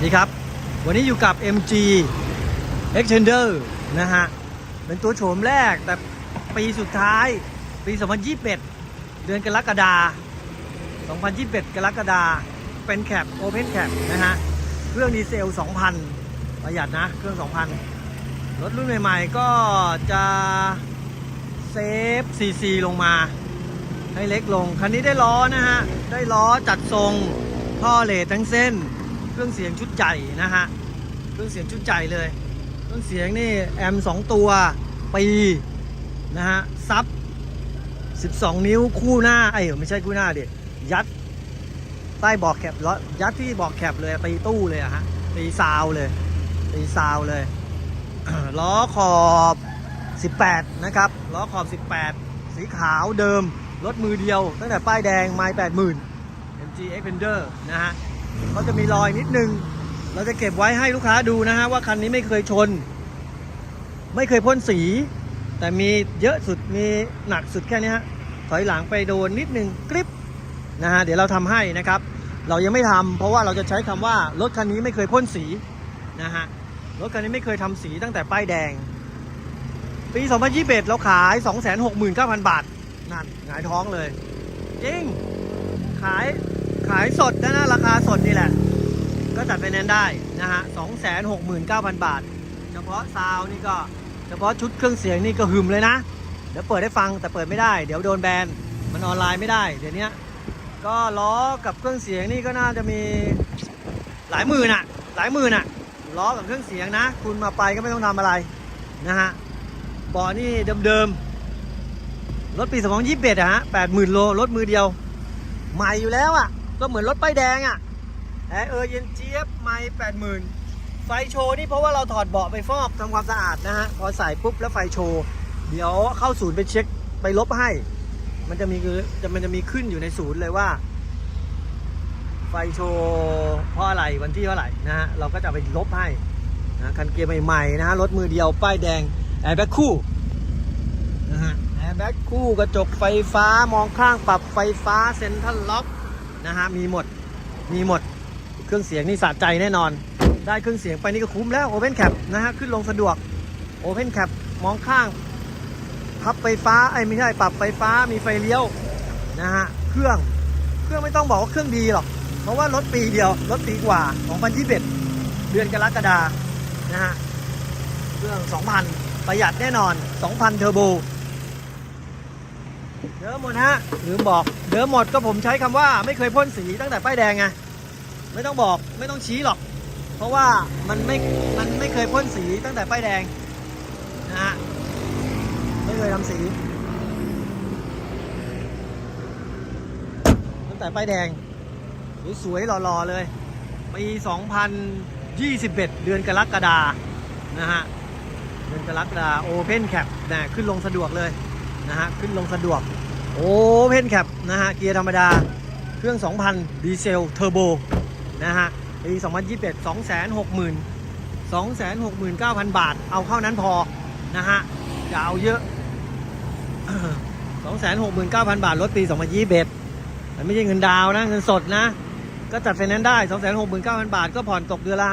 วัสดีครับ วันนี้อยู่กับ MG Extender นะฮะ เป็นตัวโฉมแรกแต่ปีสุดท้ายปี 2021 เดือนกรกฎาคม 2021 กรกฎาคม เป็นแคป Open Cap นะฮะ เครื่องดีเซล 2,000 ประหยัดนะ เครื่อง 2,000 รถรุ่นใหม่ๆ ก็จะเซฟ CC ลงมา ให้เล็กลง คันนี้ได้ล้อนะฮะ ได้ล้อจัดทรงท่อเลททั้งเส้น รื่องเสียงชุดใหญ่นะฮะเครื่องเสียงชุดใหญ่เลยเครื่องเสียงนี่แอม2ตัวปีนะฮะซับ 12 นิ้วคู่หน้าไอ้ยไม่ใช่คู่หน้าดิยัดใต้เบอกแคปล้อยัดที่เบอกแคปเลยตีตู้เลยอะฮะตีซาวเลยตีซาวเลยล้อขอบ 18 นะครับล้อขอบ 18 สีขาวเดิมรถมือเดียว ตั้งแต่ป้ายแดงไม้80,000 MG Xpander นะฮะ เขาจะมีรอยนิดนึง เราจะเก็บไว้ให้ลูกค้าดูนะฮะว่าคันนี้ไม่เคยชน ไม่เคยพ่นสี แต่มีเยอะสุดมีหนักสุดแค่นี้ฮะถอยหลังไปโดนนิดนึงกริปนะฮะเดี๋ยวเราทำให้นะครับ เรายังไม่ทำเพราะว่าเราจะใช้คำว่ารถคันนี้ไม่เคยพ่นสีนะฮะรถคันนี้ไม่เคยทำสีตั้งแต่ป้ายแดง ปี 2021 เราขาย 269,000 บาทนั่นหงายท้องเลยจริงขาย ขายสดนะนะราคาสดนี่แหละ ก็จัดไฟแนนซ์ได้นะฮะ269,000บาท เฉพาะซาวน์นี่ก็เฉพาะชุดเครื่องเสียงนี่ก็หึมเลยนะ เดี๋ยวเปิดให้ฟังแต่เปิดไม่ได้ เดี๋ยวโดนแบน มันออนไลน์ไม่ได้ เดี๋ยวนี้ก็ล้อกับเครื่องเสียงนี่ก็น่าจะมีหลายหมื่นอะหลายหมื่นอะล้อกับเครื่องเสียงนะ คุณมาไปก็ไม่ต้องทำอะไรนะฮะบาะนี่เดิมๆรถปี2021อะฮะ80,000โลรถมือเดียว ใหม่อยู่แล้วอะ ก็เหมือนรถป้ายแดงอะแอร์เออเย็นเจี๊ยบไม่80,000ไฟโชว์นี่เพราะว่าเราถอดเบาะไปฟอกทำความสะอาดนะฮะพอใส่ปุ๊บแล้วไฟโชว์เดี๋ยวเข้าศูนย์ไปเช็คไปลบให้ มันจะมีคือจะมันจะมีขึ้นอยู่ในศูนย์เลยว่า ไฟโชว์เพราะอะไรวันที่เท่าไหร่นะฮะเราก็จะไปลบให้นะคันเกียร์ใหม่ๆนะฮะรถมือเดียวป้ายแดงแอร์แบ็คคู่นะฮะแอร์แบ็คคู่กระจกไฟฟ้ามองข้างปรับไฟฟ้าเซ็นทรัลล็อก นะฮะมีหมดมีหมดเครื่องเสียงนี่สะใจแน่นอน ได้เครื่องเสียงไปนี่ก็คุ้มแล้ว Open Cap นะฮะขึ้นลงสะดวก Open Cap มองข้าง พับไฟฟ้าไอ้ไม่ใช่ปรับไฟฟ้ามีไฟเลี้ยวนะฮะเครื่องเครื่องไม่ต้องบอกว่าเครื่องดีหรอก เพราะว่ารถปีเดียวรถปีกว่า2021เดือนกรกฎานะฮะเครื่อง 2,000 ประหยัดแน่นอน 2,000 เทอร์โบ เดิมหมดฮะลืมบอกเดิมหมดก็ผมใช้คำว่าไม่เคยพ่นสีตั้งแต่ป้ายแดงไงไม่ต้องบอกไม่ต้องชี้หรอก เพราะว่ามันไม่มันไม่เคยพ่นสีตั้งแต่ป้ายแดงนะฮะไม่เคยทำสี ตั้งแต่ป้ายแดงสวยๆหล่อๆเลยปี2021 เดือนกรกฎานะฮะเดือนกรกฎาโอเพนแคปนะขึ้นลงสะดวกเลย นะฮะขึ้นลงสะดวก โอ้เพนแคปนะฮะเกียร์ธรรมดาเครื่อง 2,000 ดีเซลเทอร์โบนะฮะปี2021 260,000 269,000 บาท เอาเข้านั้นพอนะฮะอย่าเอาเยอะ 269,000 บาท รถปี 2021มันไม่ใช่เงินดาวน์นะเงินสดนะ ก็จัดไฟแนนซ์ได้ 269,000 บาท ก็ผ่อนตกเดือนละ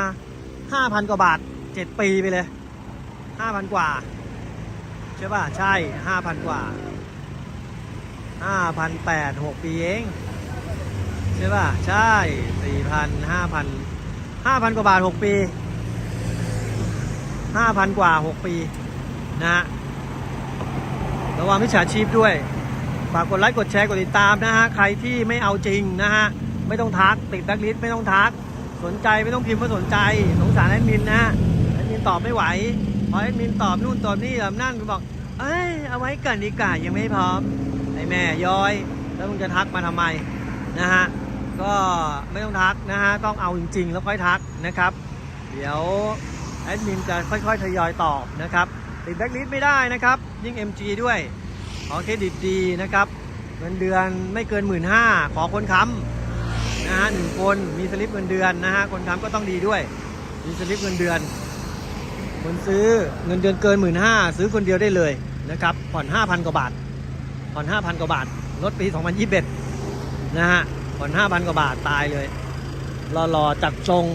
5,000 กว่าบาท 7 ปีไปเลย 5,000 กว่า ใช่ป่ะ ใช่5,000กว่า5,800 6ปีเอง ใช่ป่ะ ใช่4,000 5,000 5,000กว่าบาท6ปี5,000กว่า6ปี นะฮะระวังมิจฉาชีพด้วย ฝากกดไลค์กดแชร์กดติดตามนะฮะ ใครที่ไม่เอาจริงนะฮะ ไม่ต้องทักติดแบล็คลิสต์ไม่ต้องทัก สนใจไม่ต้องพิมพ์ว่าสนใจ สงสารแอดมินนะฮะ แอดมินตอบไม่ไหว พอแอดมินตอบนู่นตอบนี่แบบนั่นก็บอก เอ้ยเอาไว้ก่อนดีกว่ายังไม่พร้อมไอแม่ย้อย แล้วมึงจะทักมาทำไมนะฮะก็ไม่ต้องทักนะฮะต้องเอาจริง ๆ แล้วค่อยทักนะครับ เดี๋ยวแอดมินจะค่อยๆทยอยตอบนะครับติดแบ็คลิสต์ไม่ได้นะครับ ยิ่ง MG ด้วย ขอเครดิตดีนะครับเงินเดือนไม่เกินหมื่นห้าขอคนค้ำนะฮะหนึ่งคนมีสลิปเงินเดือนนะฮะคนค้ำก็ต้องดีด้วย มีสลิปเงินเดือน คนซื้อเงินเดือนเกินหมื่นห้าซื้อคนเดียวได้เลยนะครับผ่อนห้าพันกว่าบาทผ่อนห้าพันกว่าบาทรถปีสองพันะฮะผ่อนห้าพันกว่าบาทตายเลยรอๆจัดจง